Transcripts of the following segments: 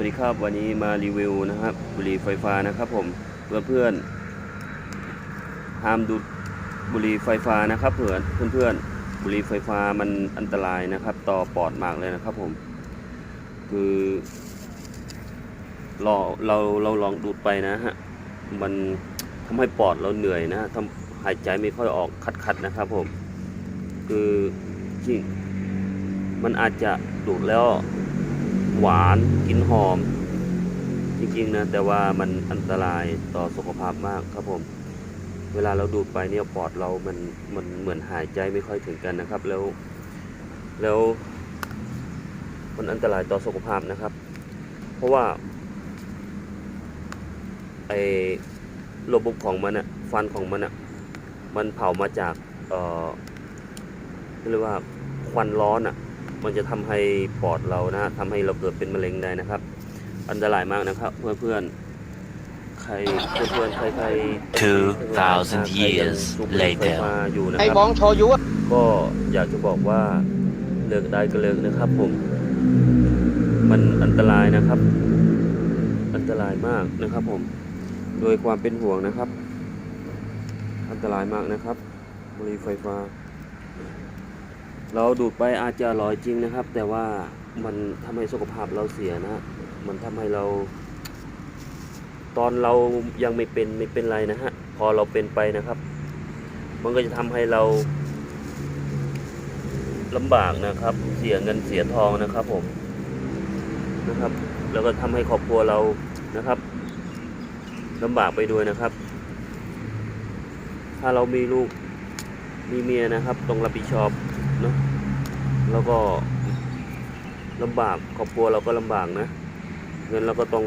วัสดีครับวันนี้มารีวิวนะครับบุหรี่ไฟฟ้านะครับผมเพื่อนเพื่อนห้ามดูดบุหรี่ไฟฟ้านะครับเพื่อนเพื่อนเพื่อนบุหรี่ไฟฟ้ามันอันตรายนะครับ ต่อปอดมากเลยนะครับผม คือเราเราเราลองดูดไปนะฮะมันทำให้ปอดเราเหนื่อยนะทำหายใจไม่ค่อยออกคัดๆนะครับผม คือจริงมันอาจจะดูดแล้ว หวานกลิ่นหอม จริงๆนะ แต่ว่ามันอันตรายต่อสุขภาพมากครับผม เวลาเราดูดไปเนี่ยปอดเรามันมันเหมือนหายใจไม่ค่อยถึงกันนะครับ แล้ว แล้วมันอันตรายต่อสุขภาพนะครับ เพราะว่าไอระบบของมันอะฟันของมันอะมันเผามาจาก เอ่อเรียกว่าควันร้อนอะ มันจะทำให้ปอดเรานะทำให้เราเกิดเป็นมะเร็งได้นะครับ อันตรายมากนะครับ เพื่อนเพื่อนๆใครเพื่อนเพื่อนๆใครใคร2,000 years สูบบุหรี่ไฟ later ฟ้าอยู่นะไอ้ครับบองโชยุอะก็อยากจะบอกว่าเลิกได้ก็เลิกนะครับ ผม มันอันตรายนะครับ อันตรายมากนะครับ ผม โดยความเป็นห่วงนะครับ อันตรายมากนะครับบุหรี่ไฟฟ้า เราดูดไปอาจจะอร่อยจริงนะครับ แต่ว่ามันทำให้สุขภาพเราเสียนะฮะมันทำให้เรา ตอนเรายังไม่เป็นไม่เป็นไรนะฮะ พอเราเป็นไปนะครับ มันก็จะทำให้เราลำบากนะครับ เสียเงินเสียทองนะครับผมนะครับ แล้วก็ทำให้ครอบครัวเรานะครับลำบากไปด้วยนะครับ ถ้าเรามีลูกมีเมียนะครับ ต้องรับผิดชอบ เนาะแล้วก็ลำบากครอบครัวเราก็ลำบากนะ เงินเราก็ต้อง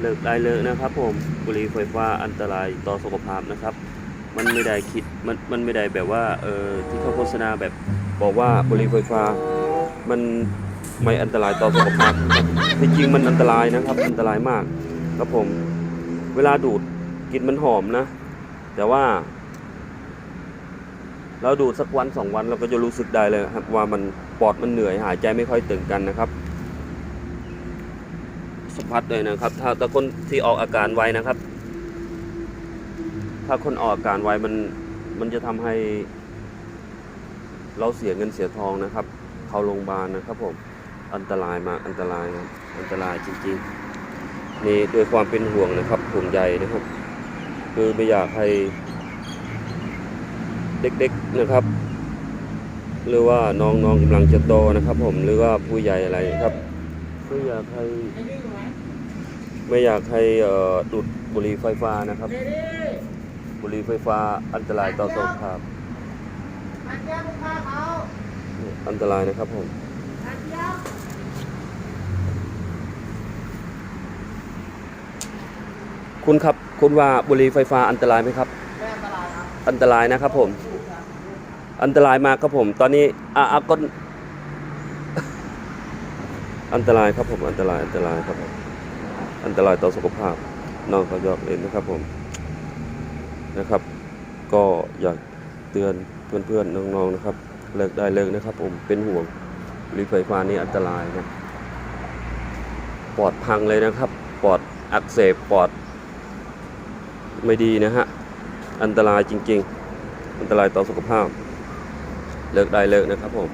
เลิกได้เลยนะครับ ผมบุหรี่ไฟฟ้าอันตรายต่อสุขภาพนะครับ มันไม่ได้คิดมันมันไม่ได้แบบว่าเออที่เขาโฆษณาแบบบอกว่าบุหรี่ไฟฟ้า มันไม่อันตรายต่อสุขภาพที่จริงมันอันตรายนะครับ อันตรายมากครับผมเวลาดูดกินมันหอมนะ แต่ว่า เราดูสักวันสองวันเราก็จะรู้สึกได้เลยครับว่ามันปอดมันเหนื่อยหายใจไม่ค่อยตึงกันนะครับสัมผัสเลยนะครับ ถ้าแต่คนที่ออกอาการไวนะครับ ถ้าคนออกอาการไวมันมันจะทำให้ เราเสียเงินเสียทองนะครับ เข้าโรงพยาบาลนะครับผมอันตรายมากอันตรายนะอันตรายจริงๆนี่ด้วยความเป็นห่วงนะครับห่วงใยนะครับ คือไม่อยากให้ เด็กๆนะครับ หรือว่าน้องๆกำลังจะโตนะครับ ผมหรือว่าผู้ใหญ่อะไรครับไม่อยากให้ไม่อยากให้เอ่อดูดบุหรี่ไฟฟ้านะครับ บุหรี่ไฟฟ้าอันตรายต่อสุขภาพอันตรายนะครับผมคุณครับ คุณว่าบุหรี่ไฟฟ้าอันตรายไหมครับไม่ อันตรายนะครับผม อันตรายมากครับผม ตอนนี้อะอะก็อันตรายครับผม อันตราย อันตรายครับผม อันตรายต่อสุขภาพ น้องเขายอกเล่นนะครับผม นะครับ ก็อยากเตือนเพื่อนๆ น้องๆ นะครับ เลิกได้เลิกนะครับผม เป็นห่วงหรี่ไฟฟ้านี่อันตรายนะ ปอดพังเลยนะครับ ปอดอักเสบ ปอดไม่ดีนะฮะ อันตรายจริง ๆ อันตรายต่อสุขภาพ เลิกได้เลิกนะครับผม